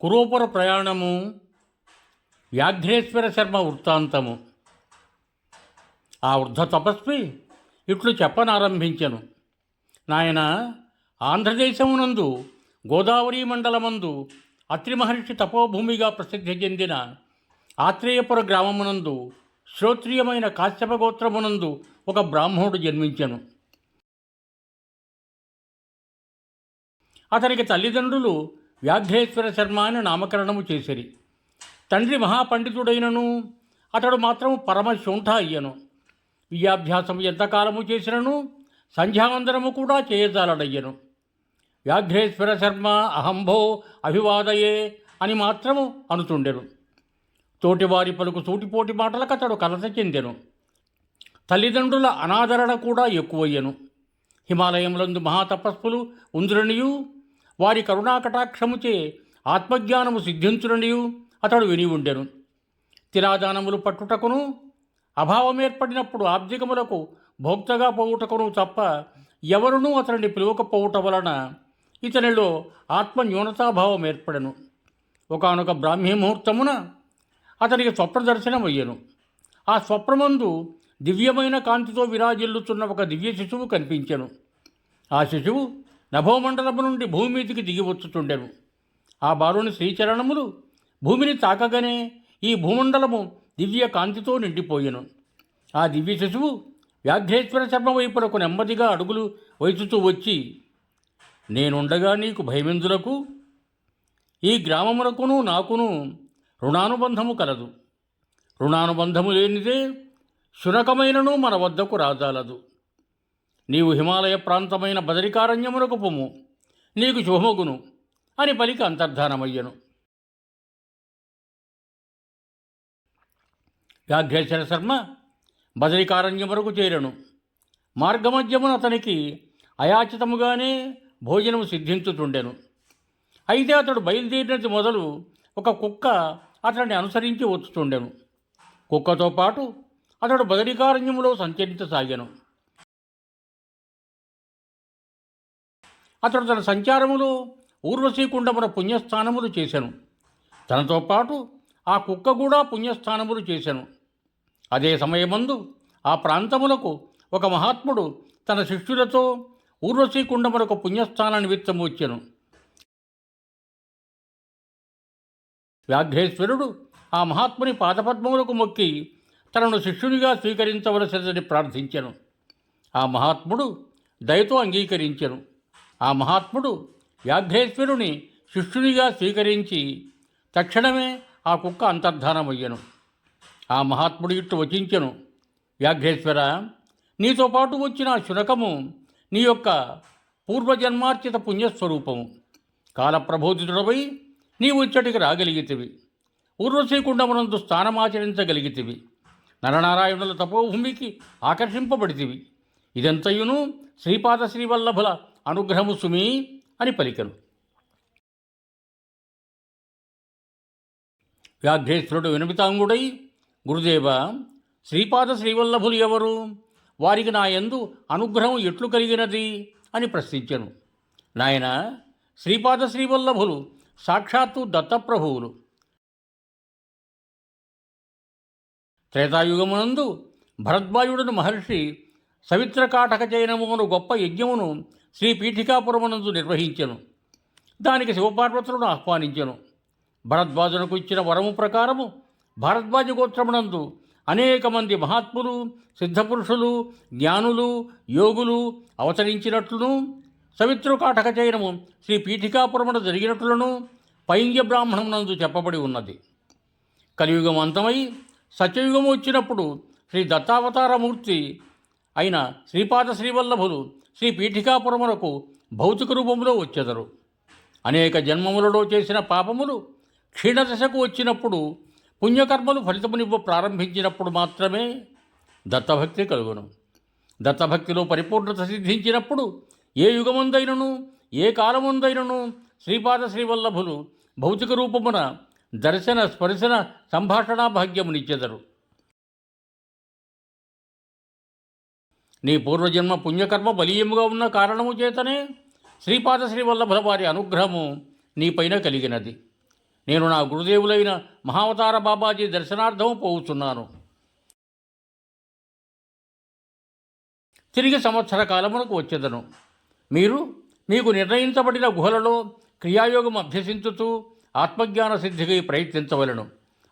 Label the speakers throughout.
Speaker 1: కురూపుర ప్రయాణము వ్యాఘ్రేశ్వర శర్మ వృత్తాంతము. ఆ వృద్ధ తపస్వి ఇట్లు చెప్పనారంభించెను. నాయన ఆంధ్రదేశమునందు గోదావరి మండలమందు అత్రి మహర్షి తపోభూమిగా ప్రసిద్ధి చెందిన ఆత్రేయపుర గ్రామమునందు శ్రోత్రియమైన కాశ్యప గోత్రమునందు ఒక బ్రాహ్మణుడు జన్మించెను. అతనికి తల్లిదండ్రులు వ్యాఘ్రేశ్వర శర్మ అని నామకరణము చేసిరి. తండ్రి మహాపండితుడైనను అతడు మాత్రం పరమశుంఠ అయ్యను. విద్యాభ్యాసం ఎంతకాలము చేసినను సంధ్యావందనము కూడా చేయజాలడయ్యను వ్యాఘ్రేశ్వర శర్మ అహంభో అభివాదయే అని మాత్రము అనుతుండెను. తోటివారి పలుకు సూటిపోటి మాటలకు అతడు కలత చెందెను. తల్లిదండ్రుల అనాదరణ కూడా ఎక్కువయ్యను. హిమాలయములందు మహాతపస్సులు ఉంద్రునియు వారి కరుణాకటాక్షముచే ఆత్మజ్ఞానము సిద్ధించురనియు అతడు విని ఉండెను. తిరాదానములు పట్టుటకును అభావం ఏర్పడినప్పుడు ఆబ్దికములకు భోక్తగా పోవుటకును తప్ప ఎవరునూ అతనిని పిలువకపోవుట వలన ఇతనిలో ఆత్మ న్యూనతాభావం ఏర్పడెను. ఒకనొక బ్రాహ్మీ ముహూర్తమున అతనికి స్వప్నదర్శనమయ్యను. ఆ స్వప్నమందు దివ్యమైన కాంతితో విరాజిల్లుతున్న ఒక దివ్య శిశువు కనిపించెను. ఆ శిశువు నభోమండలము నుండి భూమి మీదికి దిగివచ్చుచుండెను ఆ బాలుని శ్రీచరణములు భూమిని తాకగానే ఈ భూమండలము దివ్య కాంతితో నిండిపోయెను. ఆ దివ్య శిశువు వ్యాఘ్రేశ్వర శర్మ వైపునకు నెమ్మదిగా అడుగులు వైచుతూ వచ్చి నేనుండగా నీకు భయమెందులకు? ఈ గ్రామమునకును నాకును రుణానుబంధము కలదు. రుణానుబంధము లేనిదే శునకమైనను మన వద్దకు రాజాలదు. నీవు హిమాలయ ప్రాంతమైన బదరికారణ్యమునకు పొమ్ము. నీకు శుభమగును అని పలికి అంతర్ధానమయ్యను. వ్యాఘ్రేశ్వర శర్మ బదరికారణ్యమునకు చేరను. మార్గమధ్యమున అతనికి అయాచితముగానే భోజనము సిద్ధించుతుండెను అయితే అతడు బయలుదేరినది మొదలు ఒక కుక్క అతడిని అనుసరించి వచ్చుతుండెను కుక్కతో పాటు అతడు బదరికారణ్యములో సంచరించసాగాను. అతడు తన సంచారములో ఊర్వశీకుండమున పుణ్యస్థానములు చేశాను తనతో పాటు ఆ కుక్క కూడా పుణ్యస్థానములు చేశాను అదే సమయమందు ఆ ప్రాంతములకు ఒక మహాత్ముడు తన శిష్యులతో ఊర్వశీకుండమునకు పుణ్యస్థాన నిమిత్తము వచ్చాను. వ్యాఘ్రేశ్వరుడు ఆ మహాత్ముని పాదపద్మములకు మొక్కి తనను శిష్యునిగా స్వీకరించవలసినదని ప్రార్థించాను. ఆ మహాత్ముడు దయతో అంగీకరించెను. ఆ మహాత్ముడు వ్యాఘ్రేశ్వరుని శిష్యునిగా స్వీకరించి తక్షణమే ఆ కుక్క అంతర్ధానమయ్యను. ఆ మహాత్ముడు ఇట్టు వచించెను. వ్యాఘ్రేశ్వర నీతో పాటు వచ్చిన శునకము నీ యొక్క పూర్వజన్మార్చిత పుణ్యస్వరూపము. కాలప్రబోధితుడవై నీవు ఇచ్చటికి రాగలిగితివి. ఊర్వశీకుండమునందు స్థానమాచరించగలిగితివి. నరనారాయణుల తపోభూమికి ఆకర్షింపబడితివి. ఇదంతయును శ్రీపాద శ్రీవల్లభుల అనుగ్రహము సుమి అని పలికెను. వ్యాఘ్రేశ్వరుడు వినమితాంగుడై గురుదేవ శ్రీపాద శ్రీవల్లభులు ఎవరు? వారికి నా ఎందు అనుగ్రహం ఎట్లు కలిగినది? అని ప్రశ్నించెను. నాయన శ్రీపాద శ్రీవల్లభులు సాక్షాత్తు దత్తప్రభువులు. త్రేతాయుగమునందు భరద్వాయుడును మహర్షి సవిత్రకాటక జైనమును గొప్ప యజ్ఞమును శ్రీ పీఠికాపురమునందు నిర్వహించెను. దానికి శివపార్వతులను ఆహ్వానించెను. భరద్వాజునకు ఇచ్చిన వరము ప్రకారము భరద్వాజ గోత్రమునందు అనేక మంది మహాత్ములు సిద్ధపురుషులు జ్ఞానులు యోగులు అవతరించినట్లును సవిత్రుకాటక చైనము శ్రీ పీఠికాపురమున జరిగినట్లును పైంగ్య బ్రాహ్మణమునందు చెప్పబడి ఉన్నది. కలియుగం అంతమై సత్యయుగము వచ్చినప్పుడు శ్రీ దత్తావతారమూర్తి అయిన శ్రీపాద శ్రీవల్లభులు శ్రీ పీఠికాపురమునకు భౌతిక రూపంలో వచ్చెదరు. అనేక జన్మములలో చేసిన పాపములు క్షీణదశకు వచ్చినప్పుడు పుణ్యకర్మలు ఫలితమునివ్వ ప్రారంభించినప్పుడు మాత్రమే దత్తభక్తి కలుగును. దత్తభక్తిలో పరిపూర్ణత సిద్ధించినప్పుడు ఏ యుగముందైనను ఏ కాలముందైనను శ్రీపాద శ్రీవల్లభులు భౌతిక రూపమున దర్శన స్పర్శన సంభాషణా భాగ్యమునిచ్చెదరు. నీ పూర్వజన్మ పుణ్యకర్మ బలీయముగా ఉన్న కారణము చేతనే శ్రీపాద శ్రీవల్లభుల వారి అనుగ్రహము నీపైన కలిగినది. నేను నా గురుదేవులైన మహావతార బాబాజీ దర్శనార్థము పోవుచున్నాను. తిరిగి సంవత్సర కాలమునకు వచ్చేదను. మీరు మీకు నిర్ణయించబడిన గుహలలో క్రియాయోగం అభ్యసించుతూ ఆత్మజ్ఞాన సిద్ధికి ప్రయత్నించవలను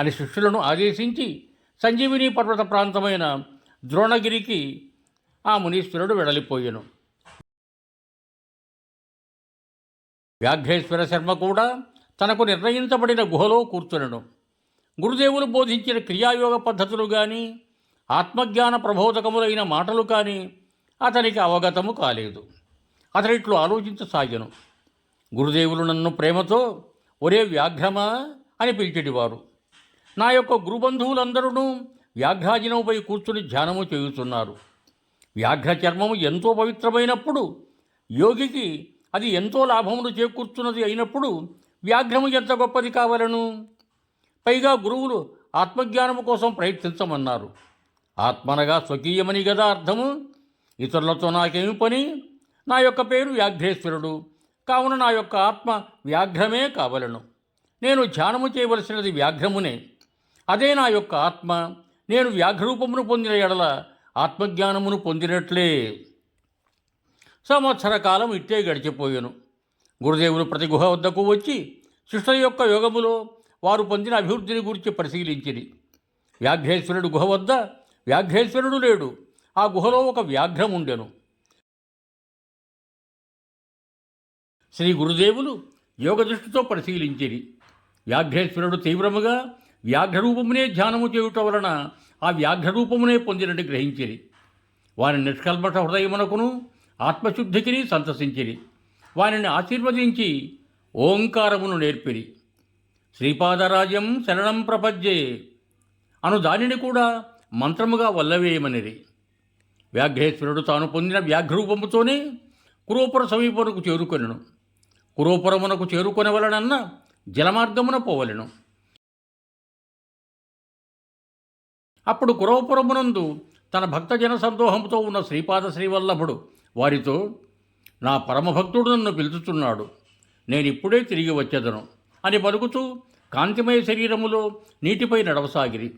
Speaker 1: అని శిష్యులను ఆదేశించి సంజీవిని పర్వత ప్రాంతమైన ద్రోణగిరికి ఆ మునీశ్వరుడు వెడలిపోయెను. వ్యాఘ్రేశ్వర శర్మ కూడా తనకు నిర్ణయించబడిన గుహలో కూర్చునను. గురుదేవులు బోధించిన క్రియాయోగ పద్ధతులు కానీ ఆత్మజ్ఞాన ప్రబోధకములైన మాటలు కానీ అతనికి అవగతము కాలేదు. అతడిట్లు ఆలోచించసాగెను గురుదేవులు నన్ను ప్రేమతో ఒరే వ్యాఘ్రమా అని పిలిచెడివారు నా యొక్క గురుబంధువులందరూ వ్యాఘ్రాజనముపై కూర్చుని ధ్యానము చేయుచున్నారు. వ్యాఘ్ర చర్మము ఎంతో పవిత్రమైనప్పుడు యోగికి అది ఎంతో లాభమును చేకూర్చున్నది అయినప్పుడు వ్యాఘ్రము ఎంత గొప్పది కావలను? పైగా గురువులు ఆత్మజ్ఞానము కోసం ప్రయత్నించమన్నారు. ఆత్మనగా స్వకీయమని గదా అర్థము? ఇతరులతో నాకేమి పని? నా యొక్క పేరు వ్యాఘ్రేశ్వరుడు. కావున నా యొక్క ఆత్మ వ్యాఘ్రమే కావలను. నేను ధ్యానము చేయవలసినది వ్యాఘ్రమునే. అదే నా యొక్క ఆత్మ. నేను వ్యాఘ్రరూపమును పొందిన ఎడల ఆత్మజ్ఞానమును పొందినట్లే. సంవత్సర కాలం ఇట్టే గడిచిపోయాను. గురుదేవులు ప్రతి గుహ వద్దకు వచ్చి శిష్యుల యొక్క యోగములో వారు పొందిన అభివృద్ధిని గురించి పరిశీలించింది వ్యాఘ్రేశ్వరుడు గుహ వద్ద వ్యాఘ్రేశ్వరుడు లేడు. ఆ గుహలో ఒక వ్యాఘ్రం ఉండెను. శ్రీ గురుదేవులు యోగ దృష్టితో పరిశీలించిరి. వ్యాఘ్రేశ్వరుడు తీవ్రముగా వ్యాఘ్రరూపమునే ధ్యానము చేయుట వలన ఆ వ్యాఘ్రరూపమునే పొందినట్టు గ్రహించిరి. వారి నిష్కల్మష హృదయమునకును ఆత్మశుద్ధికిని సంతసించిరి. వారిని ఆశీర్వదించి ఓంకారమును నేర్పిరి. శ్రీపాదరాజ్యం శరణం ప్రపద్యే అను దానిని కూడా మంత్రముగా వల్లవేయమనిరి. వ్యాఘ్రేశ్వరుడు తాను పొందిన వ్యాఘ్రూపముతోనే కురోపుర సమీపమునకు చేరుకొనెను. కురోపురమునకు చేరుకొనవలనన్న జలమార్గమున పోవలెను. అప్పుడు కురవపురమునందు తన భక్తజన సందోహంతో ఉన్న శ్రీపాద శ్రీవల్లభుడు వారితో నా పరమభక్తుడు నన్ను పిలుచుతున్నాడు నేనిప్పుడే తిరిగి వచ్చేదను అని పలుకుతూ కాంతిమయ శరీరములో నీటిపై నడవసాగిరి.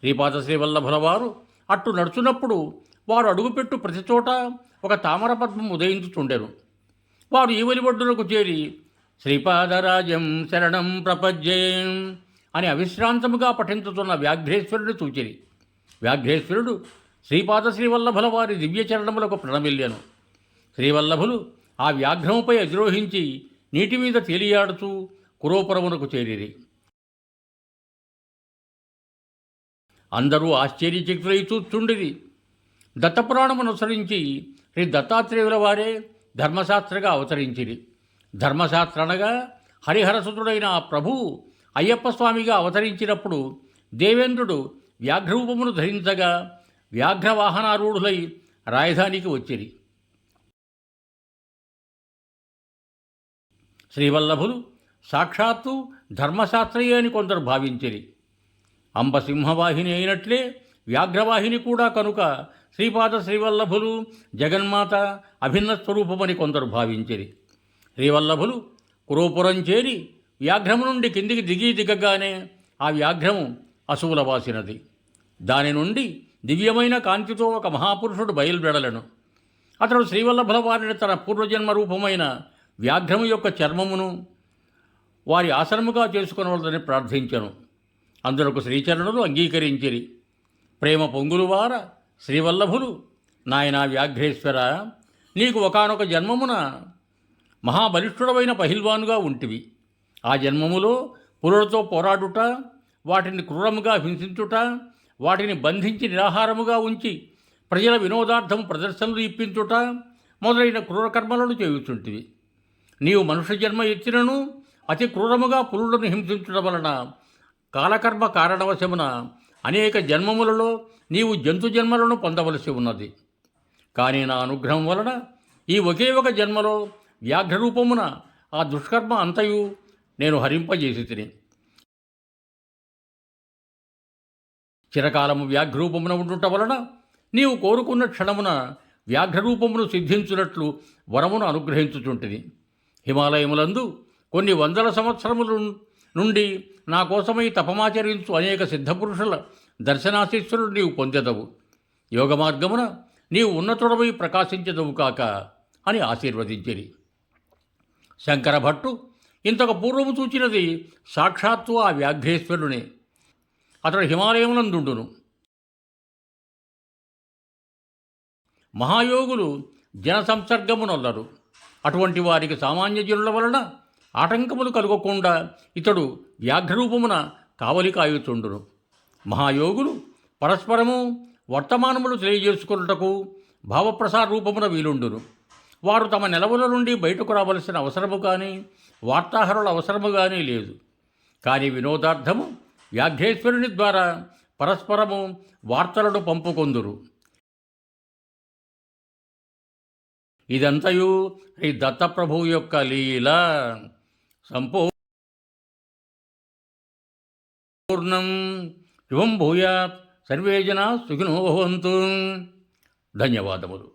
Speaker 1: శ్రీపాద శ్రీవల్లభుల వారు అట్టు నడుచున్నప్పుడు వారు అడుగుపెట్టు ప్రతి చోట ఒక తామర పద్మం ఉదయించుచుండెను. వారు ఈవలి ఒడ్డునకు చేరి శ్రీపాదరాజం శరణం ప్రపజ్యం అని అవిశ్రాంతముగా పఠించుతున్న వ్యాఘ్రేశ్వరుడు చూచిరి. వ్యాఘ్రేశ్వరుడు శ్రీపాద శ్రీవల్లభుల వారి దివ్యచరణములకు ప్రణమిల్లాను. శ్రీవల్లభులు ఆ వ్యాఘ్రముపై అధిరోహించి నీటి మీద తేలియాడుతూ కురోపురమునకు చేరిరి. అందరూ ఆశ్చర్యచక్తులై చూచుండిరి దత్తపురాణమును అనుసరించి శ్రీ దత్తాత్రేయుల వారే ధర్మశాస్త్రగా అవతరించిరి. ధర్మశాస్త్ర అనగా హరిహరసుతుడైన ఆ ప్రభువు అయ్యప్ప స్వామిగా అవతరించినప్పుడు దేవేంద్రుడు వ్యాఘ్రరూపమును ధరించగా వ్యాఘ్రవాహనారూఢులై రాజధానికి వచ్చిరి. శ్రీవల్లభులు సాక్షాత్తు ధర్మశాస్త్రయే అని కొందరు భావించిరి. అంబసింహవాహిని అయినట్లే వ్యాఘ్రవాహిని కూడా కనుక శ్రీపాద శ్రీవల్లభులు జగన్మాత అభిన్న స్వరూపమని కొందరు భావించిరి. శ్రీవల్లభులు కురోపురం చేరి వ్యాఘ్రము నుండి కిందికి దిగి దిగగానే ఆ వ్యాఘ్రము అసువుల వాసినది. దాని నుండి దివ్యమైన కాంతితో ఒక మహాపురుషుడు బయలువెడలను అతడు శ్రీవల్లభుల వారిని తన పూర్వజన్మ రూపమైన వ్యాఘ్రము యొక్క చర్మమును వారి ఆసనముగా చేసుకునవలదని ప్రార్థించను. అందులకు శ్రీచరణులు అంగీకరించిరి. ప్రేమ పొంగులువార శ్రీవల్లభులు నాయనా వ్యాఘ్రేశ్వర నీకు ఒకానొక జన్మమున మహాబలిష్ఠుడమైన పహిల్వానుగా ఉంటివి. ఆ జన్మములో పురులతో పోరాడుట వాటిని క్రూరముగా హింసించుట వాటిని బంధించి నిరాహారముగా ఉంచి ప్రజల వినోదార్థం ప్రదర్శనలు ఇప్పించుట మొదలైన క్రూరకర్మలను చేయుచుంటివి. నీవు మనుష్య జన్మ ఎత్తినను అతి క్రూరముగా పురులను హింసించడం వలన కాలకర్మ కారణవశమున అనేక జన్మములలో నీవు జంతు జన్మలను పొందవలసి ఉన్నది. కానీ నా అనుగ్రహం వలన ఈ ఒకే ఒక జన్మలో వ్యాఘ్ర రూపమున ఆ దుష్కర్మ అంతయు నేను హరింపజేసి తిని చిరకాలము వ్యాఘ్రూపమున ఉండుట వలన నీవు కోరుకున్న క్షణమున వ్యాఘ్రరూపమును సిద్ధించున్నట్లు వరమును అనుగ్రహించుచుంటిది హిమాలయములందు కొన్ని వందల సంవత్సరముల నుండి నా కోసమై తపమాచరించు అనేక సిద్ధపురుషుల దర్శనాశిస్సులు నీవు పొందెదవు. యోగ మార్గమున నీవు ఉన్నతుడమై ప్రకాశించదవు కాక అని ఆశీర్వదించిరి. శంకర భట్టు ఇంతకు పూర్వము చూచినది సాక్షాత్తు ఆ వ్యాఘ్రేశ్వరునే. అతడు హిమాలయమునందుండును. మహాయోగులు జన సంసర్గమునొల్లరు అటువంటి వారికి సామాన్య జనుల వలన ఆటంకములు కలగకుండా ఇతడు వ్యాఘ్రరూపమున కావలి కాయుచుండును. మహాయోగులు పరస్పరము వర్తమానములు తెలియజేసుకున్నటకు భావప్రసార రూపమున వీలుండును. వారు తమ నెలవుల నుండి బయటకు రావలసిన అవసరము కానీ వార్తాహరుల అవసరము కానీ లేదు. కానీ వినోదార్థము వ్యాఘ్రేశ్వరుని ద్వారా పరస్పరము వార్తలను పంపుకొందురు. ఇదంతయు శ్రీ దత్తప్రభువు యొక్క లీల. సంపూర్ణం శుభం భూయాత్ సర్వే జనా సుఖినో భవంతు. ధన్యవాదములు.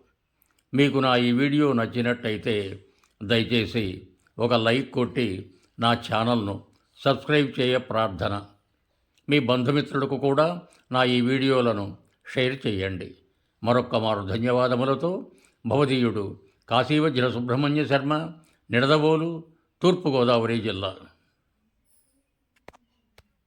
Speaker 1: మీకు నా ఈ వీడియో నచ్చినట్టయితే దయచేసి ఒక లైక్ కొట్టి నా ఛానల్ను సబ్స్క్రైబ్ చేయ ప్రార్థన. మీ బంధుమిత్రులకు కూడా నా ఈ వీడియోలను షేర్ చేయండి. మరొక్క మారు ధన్యవాదములతో భవదీయుడు కాశీవజ్ర సుబ్రహ్మణ్య శర్మ నిడదవోలు తూర్పుగోదావరి జిల్లా.